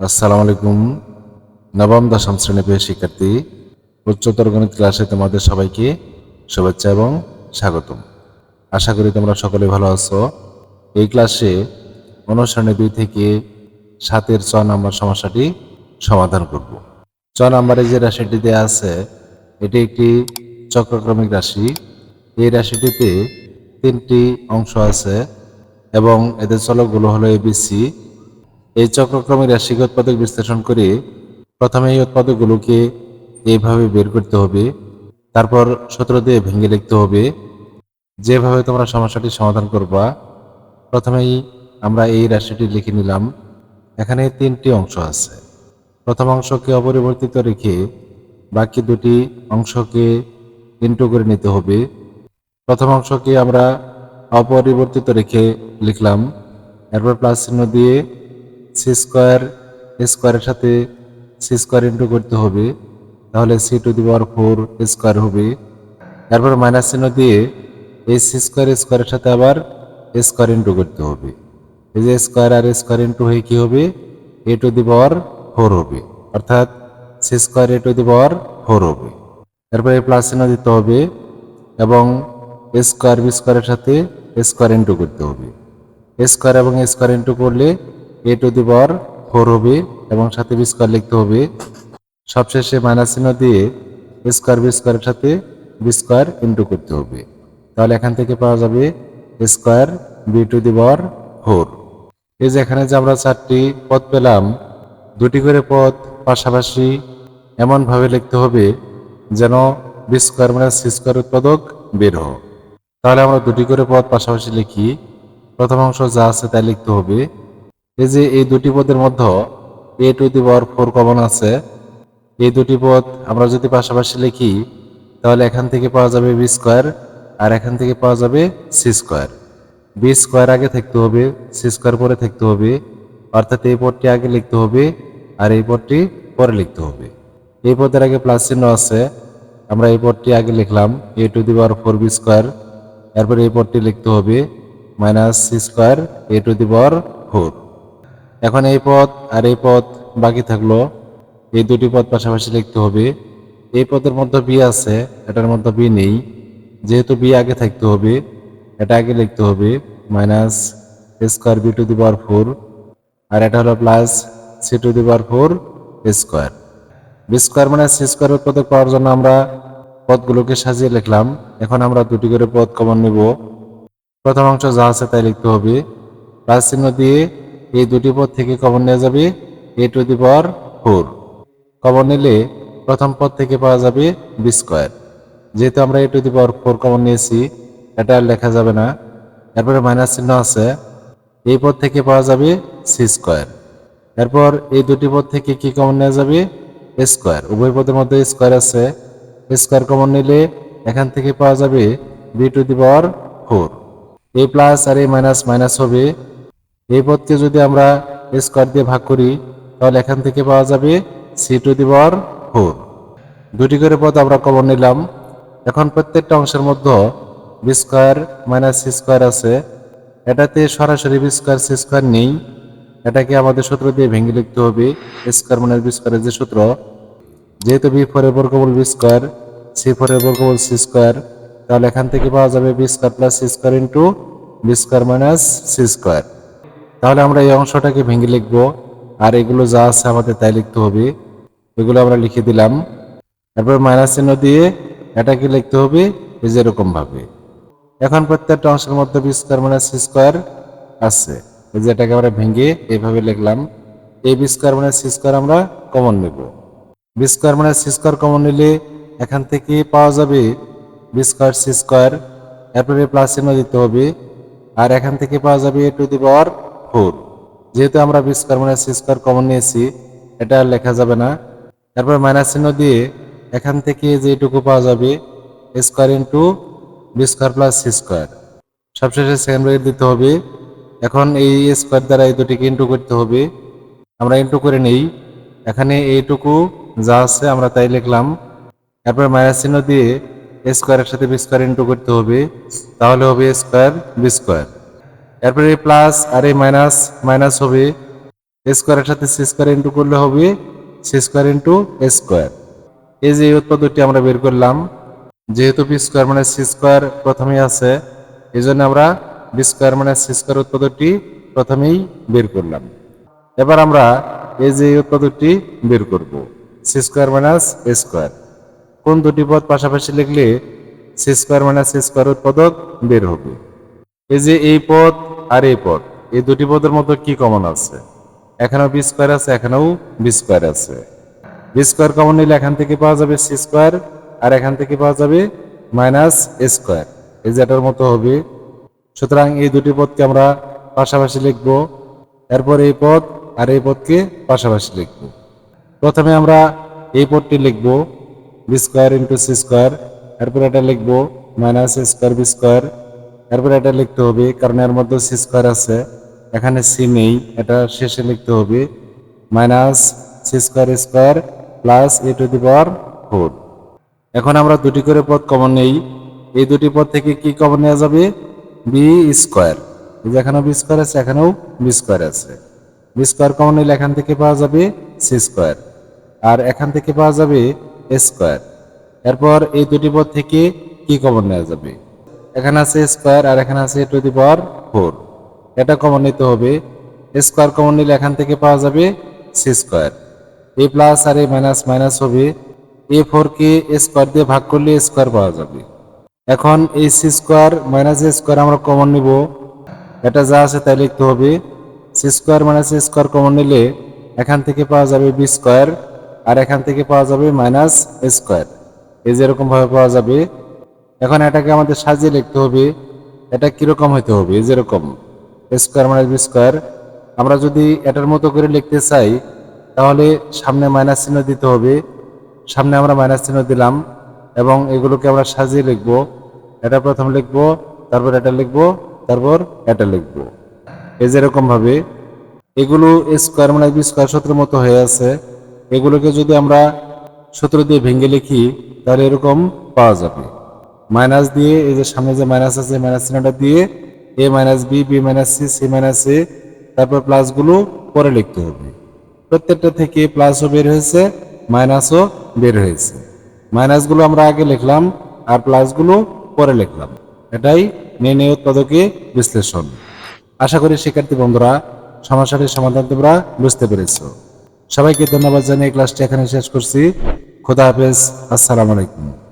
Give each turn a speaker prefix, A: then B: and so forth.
A: আসসালামু আলাইকুম। নবম, দশম শ্রেণি প্রিয় শিক্ষার্থী, উচ্চতর গণিত ক্লাসে তোমাদের সবাইকে শুভেচ্ছা এবং স্বাগতম। আশা করি তোমরা সকলে ভালো আছো। এই ক্লাসে অনুসরণে দুই থেকে সাতের ছ নম্বর সমস্যাটি সমাধান করব। ছ নম্বরে যে রাশিটি দেওয়া আছে, এটি একটি চক্রক্রমিক রাশি। এই রাশিটিতে তিনটি অংশ আছে এবং এদের চলকগুলো হলো এবিসি এই চক্রক্রমে রাশিক উৎপাদক বিশ্লেষণ করে প্রথমে এই উৎপাদকগুলোকে এইভাবে বের করতে হবে, তারপর সূত্র দিয়ে ভেঙে লিখতে হবে। যেভাবে তোমরা সমস্যাটি সমাধান করবা, প্রথমেই আমরা এই রাশিটি লিখে নিলাম। এখানে তিনটি অংশ আছে। প্রথম অংশকে অপরিবর্তিত রেখে বাকি দুটি অংশকে ইন্টু করে নিতে হবে। প্রথম অংশকে আমরা অপরিবর্তিত রেখে লিখলাম। এরপর প্লাস চিহ্ন দিয়ে সি স্কোয়ার স্কোয়ারের সাথে সি স্কোয়ার ইন্টু করতে হবে। তাহলে C to the power four square হবে। এরপর মাইনাস চিহ্ন দিয়ে এই সি স্কোয়ার স্কোয়ারের সাথে আবার স্কোয়ার ইন্টু করতে হবে। এই যে স্কোয়ার আর স্কোয়ার ইন্টু হয়ে কি হবে? এ টু দি পাওয়ার ফোর হবে। অর্থাৎ C square A to the power four হবে। এরপর এই প্লাস চিহ্ন দিতে হবে এবং স্কোয়ার বি স্কোয়ারের সাথে স্কোয়ার ইন্টু করতে হবে। স্কোয়ার এবং স্কোয়ার ইন্টু করলে এ টু দি পাওয়ার ফোর হবে এবং সাথে বি স্কোয়ার লিখতে হবে। সবশেষে মাইনাস চিহ্ন দিয়ে স্কোয়ার বি স্কোয়ারের সাথে বি স্কোয়ার ইন্টু করতে হবে। তাহলে এখান থেকে পাওয়া যাবে square B to the power four এই যে এখানে যে আমরা চারটি পদ পেলাম, দুটি করে পদ পাশাপাশি এমনভাবে লিখতে হবে যেন বি স্কোয়ার মানে সি স্কোয়ার উৎপাদক বের হোক তাহলে আমরা দুটি করে পদ পাশাপাশি লিখি। প্রথম অংশ যা আছে তাই লিখতে হবে। এই যে এই দুটি পদের মধ্যে A to the power four common আছে, এই দুটি পদ আমরা যদি পাশাপাশি লিখি, তাহলে এখান থেকে পাওয়া যাবে বি স্কোয়ার আর এখান থেকে পাওয়া যাবে সি স্কোয়ার বি স্কোয়ার আগে থাকতে হবে সি স্কোয়ার পরে থাকতে হবে, অর্থাৎ এই পদটি আগে লিখতে হবে আর এই পদটি পরে লিখতে হবে। এই পদের আগে প্লাস চিহ্ন আছে, আমরা এই পদটি আগে লিখলাম A to the power four B square এরপর এই পদটি লিখতে হবে minus C square A to the power four এখন এই পদ আর এই পদ বাকি থাকল। এই দুটি পদ পাশাপাশি লিখতে হবে। এই পদের মধ্যে বি আছে, এটার মধ্যে বি নেই। যেহেতু বি আগে থাকতে হবে, এটা আগে লিখতে হবে। Minus square B to the power four, আর এটা হলো plus C to the power four square. B square মানে সি স্কোয়ার উৎপাদক পাওয়ার জন্য আমরা পদগুলোকে সাজিয়ে লিখলাম। এখন আমরা দুটি করে পদ কমন নেব। প্রথম অংশ যা আছে তাই লিখতে হবে। প্লাস চিহ্ন দিয়ে এই দুটি পদ থেকে কমন নেওয়া যাবে A to the power four common নিলে প্রথম পদ থেকে পাওয়া যাবে বি স্কোয়ার যেহেতু আমরা A to the power four common নিয়েছি, এটা আর লেখা যাবে না। এরপরে মাইনাস চিহ্ন আছে। এই পদ থেকে পাওয়া যাবে সি স্কোয়ার এরপর এই দুটি পদ থেকে কি কমন নেওয়া যাবে? স্কোয়ার উভয় পদের মধ্যে স্কোয়ার আছে। স্কোয়ার কমন নিলে এখান থেকে পাওয়া যাবে B to the power four A plus R A minus minus হবে। এই পদকে যদি আমরা স্কোয়ার দিয়ে ভাগ করি, তাহলে এখান থেকে পাওয়া যাবে C to the power four দুটি করে পদ আমরা কমন নিলাম। এখন প্রত্যেকটা অংশের মধ্যে B square minus C square আছে। এটাতে সরাসরি বি স্কোয়ার সি স্কোয়ার নেই। এটাকে আমাদের সূত্র দিয়ে ভেঙে লিখতে হবে স্কোয়ার মাইনাস বি স্কোয়ারের যে সূত্র। যেহেতু বি ফোরের বর্গমূল বি স্কোয়ার সি ফোরের বর্গমূল সি স্কোয়ার তাহলে এখান থেকে পাওয়া যাবে B square plus C square into B square minus C square তাহলে আমরা এই অংশটাকে ভেঙে লিখব। আর এগুলো যা আছে আমাদের তাই লিখতে হবে। এগুলো আমরা লিখে দিলাম। তারপর মাইনাস চিহ্ন দিয়ে এটাকে লিখতে হবে এই যে এরকম ভাবে। এখন প্রত্যেকটা অংশের মধ্যে B square minus C square আছে। এই যে এটাকে আমরা ভেঙে এইভাবে লিখলাম। এই B square minus C square আমরা কমন নেব। বি স্কোয়ার মানে সি স্কোয়ার কমন নিলে এখান থেকে পাওয়া যাবে বি স্কোয়ার সি স্কোয়ার এরপরে প্লাস চিহ্ন দিতে হবে। আর এখান থেকে পাওয়া যাবে টু দি পাওয়ার ফোর যেহেতু আমরা বি স্কোয়ার মানে সি স্কোয়ার কমন নিয়েছি, এটা আর লেখা যাবে না। তারপর মাইনাস চিহ্ন দিয়ে এখান থেকে যেটুকু পাওয়া যাবে square into B square plus C square. সবশেষে সেকেন্ড ব্রেকেট দিতে হবে। এখন এই স্কোয়ার দ্বারা এই দুটিকে ইন্টু করতে হবে। আমরা ইন্টু করে নেই। এখানে এইটুকু যা আছে আমরা তাই লিখলাম। এরপর মাইনাস চিহ্ন দিয়ে স্কোয়ারের সাথে বি স্কোয়ার ইন্টু করতে হবে। তাহলে হবে স্কোয়ার বি স্কোয়ার। এরপরে প্লাস আর এই মাইনাস মাইনাস হবে স্কোয়ারের সাথে সি স্কোয়ার ইন্টু করলে হবে সি স্কোয়ার ইন্টু স্কোয়ার। এই যে এই উৎপাদকটি আমরা বের করলাম, যেহেতু বি স্কোয়ার মানে সি স্কোয়ার প্রথমেই আছে এই জন্য আমরা বি স্কোয়ার মানে সি স্কোয়ার উৎপাদকটি প্রথমেই বের করলাম। এবার আমরা এই যে এই উৎপাদকটি বের করব, C square minus A square. কোন দুটি পদ পাশাপাশি লিখলে সি স্কোয়ার মাইনাস স্কোয়ার উৎপাদক বের হবে? এই যে এই পদ আর এই পদ, এই দুটি পদের মধ্যে কি কমন আছে? এখানেও বি স্কোয়ার আছে, এখানেও বি স্কোয়ার আছে। বি স্কোয়ার কমন নিলে এখান থেকে পাওয়া যাবে সি স্কোয়ার আর এখান থেকে পাওয়া যাবে মাইনাস এ স্কোয়ার এই যে এটার মতো হবে। সুতরাং এই দুটি পদকে আমরা পাশাপাশি লিখব। এরপর এই পদ আর এই পদকে পাশাপাশি লিখব। প্রথমে আমরা এই পদটি লিখব B square into C square এরপর এটা লিখব minus A square B square এরপর এটা লিখতে হবে, কারণ এর মধ্যে সি স্কোয়ার আছে। এখানে সি নেই, এটা শেষে লিখতে হবে। Minus C square square plus A to the power four এখন আমরা দুটি করে পদ কমন নেই। এই দুটি পদ থেকে কি কমন নেওয়া যাবে? বি স্কোয়ার এই যে এখানেও বি স্কোয়ার আছে, এখানেও বি স্কোয়ার আছে। বি স্কোয়ার কমন নিলে এখান থেকে পাওয়া যাবে সি স্কোয়ার আর এখান থেকে পাওয়া যাবে স্কোয়ার এরপর এই দুটি পদ থেকে কি কমন নেওয়া যাবে? এখানে আছে স্কোয়ার আর এখানে আছে টু দি পাওয়ার ফোর এটা কমন নিতে হবে। স্কোয়ার কমন নিলে এখান থেকে পাওয়া যাবে সি স্কোয়ার এ প্লাস আর এ মাইনাস মাইনাস হবে। এ ফোর কে স্কোয়ার দিয়ে ভাগ করলে স্কোয়ার পাওয়া যাবে। এখন এই সি স্কোয়ার মাইনাস স্কোয়ার আমরা কমন নিব। এটা যা আছে তাই লিখতে হবে। C square minus square common নিলে এখান থেকে পাওয়া যাবে বি স্কোয়ার আর এখান থেকে পাওয়া যাবে মাইনাস স্কোয়ার এই যেরকম ভাবে পাওয়া যাবে। এখন এটাকে আমাদের সাজিয়ে লিখতে হবে, এটা কীরকম হইতে হবে? যেরকম স্কোয়ার মাইনাস বি স্কোয়ার আমরা যদি এটার মতো করে লিখতে চাই, তাহলে সামনে মাইনাস চিহ্ন দিতে হবে। সামনে আমরা মাইনাস চিহ্ন দিলাম এবং এগুলোকে আমরা সাজিয়ে লিখব। এটা প্রথম লিখব, তারপর এটা লিখব, তারপর এটা লিখব। এই যেরকম ভাবে এগুলো স্কোয়ার মানে বি স্কোয়ার সূত্রের মতো হয়ে আছে। এগুলোকে যদি আমরা সূত্র দিয়ে ভেঙে লিখি, তাহলে এরকম পাওয়া যাবে। মাইনাস দিয়ে এই যে সামনে যে মাইনাস আছে মাইনাস চিহ্নটা দিয়ে A minus B B minus C C minus A, তারপর প্লাসগুলো পরে লিখতে হবে। প্রত্যেকটা থেকে প্লাসও বের হয়েছে, মাইনাসও বের হয়েছে। মাইনাসগুলো আমরা আগে লিখলাম, আর প্লাসগুলো পরে লিখলাম। এটাই নির্ণয় উৎপাদকে বিশ্লেষণ। আশা করি শিক্ষার্থী বন্ধুরা, সমস্যাটির সমাধান তোমরা বুঝতে পেরেছ। সবাইকে ধন্যবাদ জানিয়ে ক্লাসটি এখানে শেষ করছি। খোদা হাফেজ, আসসালামু আলাইকুম।